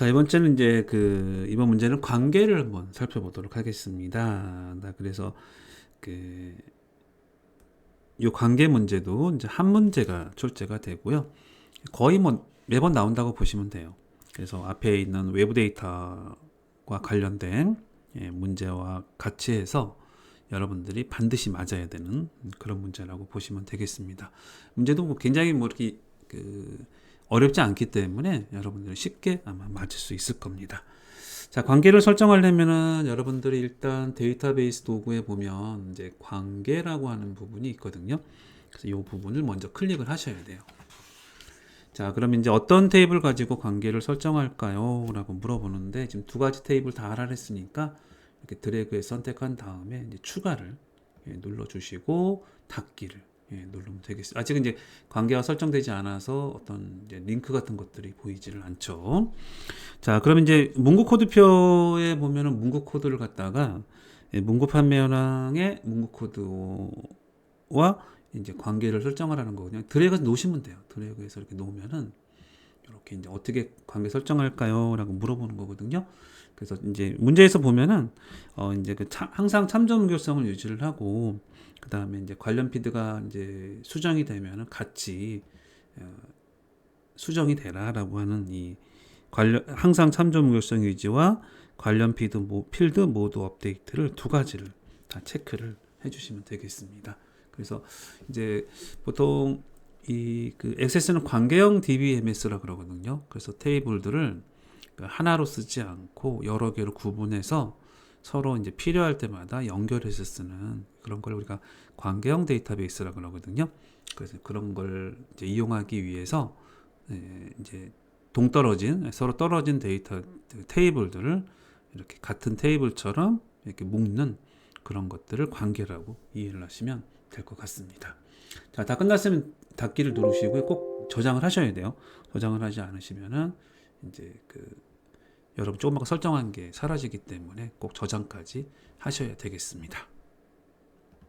자, 이번째는 이제 그 이번 문제는 관계를 한번 살펴보도록 하겠습니다. 나 그래서 그 요 관계 문제도 이제 한 문제가 출제가 되고요. 거의 뭐 매번 나온다고 보시면 돼요. 그래서 앞에 있는 외부 데이터와 관련된 예, 문제와 같이 해서 여러분들이 반드시 맞아야 되는 그런 문제라고 보시면 되겠습니다. 문제도 뭐 굉장히 뭐 이렇게 그 어렵지 않기 때문에 여러분들이 쉽게 아마 맞을 수 있을 겁니다. 자, 관계를 설정하려면은 여러분들이 일단 데이터베이스 도구에 보면 이제 관계라고 하는 부분이 있거든요. 그래서 이 부분을 먼저 클릭을 하셔야 돼요. 자, 그럼 이제 어떤 테이블 가지고 관계를 설정할까요? 라고 물어보는데 지금 두 가지 테이블 다 하라 했으니까 이렇게 드래그에 선택한 다음에 이제 추가를 예, 눌러 주시고 닫기를 예, 누르면 되겠습니다. 아직은 이제 관계가 설정되지 않아서 어떤 링크 같은 것들이 보이지를 않죠. 자, 그럼 이제 문구 코드표에 보면은 문구 코드를 갖다가 예, 문구 판매 현황의 문구 코드와 이제 관계를 설정하라는 거 그냥 드래그해서 놓으시면 돼요. 드래그해서 이렇게 놓으면은 이렇게 이제 어떻게 관계 설정할까요? 라고 물어보는 거거든요. 그래서 이제 문제에서 보면은 어 이제 그 참- 항상 참조 무결성을 유지를 하고 그 다음에 이제 관련 피드가 이제 수정이 되면은 같이 어, 수정이 되라라고 하는 이 관련 항상 참조 무결성 유지와 관련 피드 모, 필드 모드 업데이트를 두 가지를 다 체크를 해주시면 되겠습니다. 그래서 이제 보통 이 그 액세스는 관계형 DBMS라 그러거든요. 그래서 테이블들을 그 하나로 쓰지 않고 여러 개로 구분해서 서로 이제 필요할 때마다 연결해서 쓰는 그런 걸 우리가 관계형 데이터베이스라 그러거든요. 그래서 그런 걸 이제 이용하기 위해서 예, 이제 동떨어진 서로 떨어진 데이터 그 테이블들을 이렇게 같은 테이블처럼 이렇게 묶는 그런 것들을 관계라고 이해를 하시면 될 것 같습니다. 자, 다 끝났으면 닫기를 누르시고요. 꼭 저장을 하셔야 돼요. 저장을 하지 않으시면은 이제 그 여러분 조금 아까 설정한 게 사라지기 때문에 꼭 저장까지 하셔야 되겠습니다.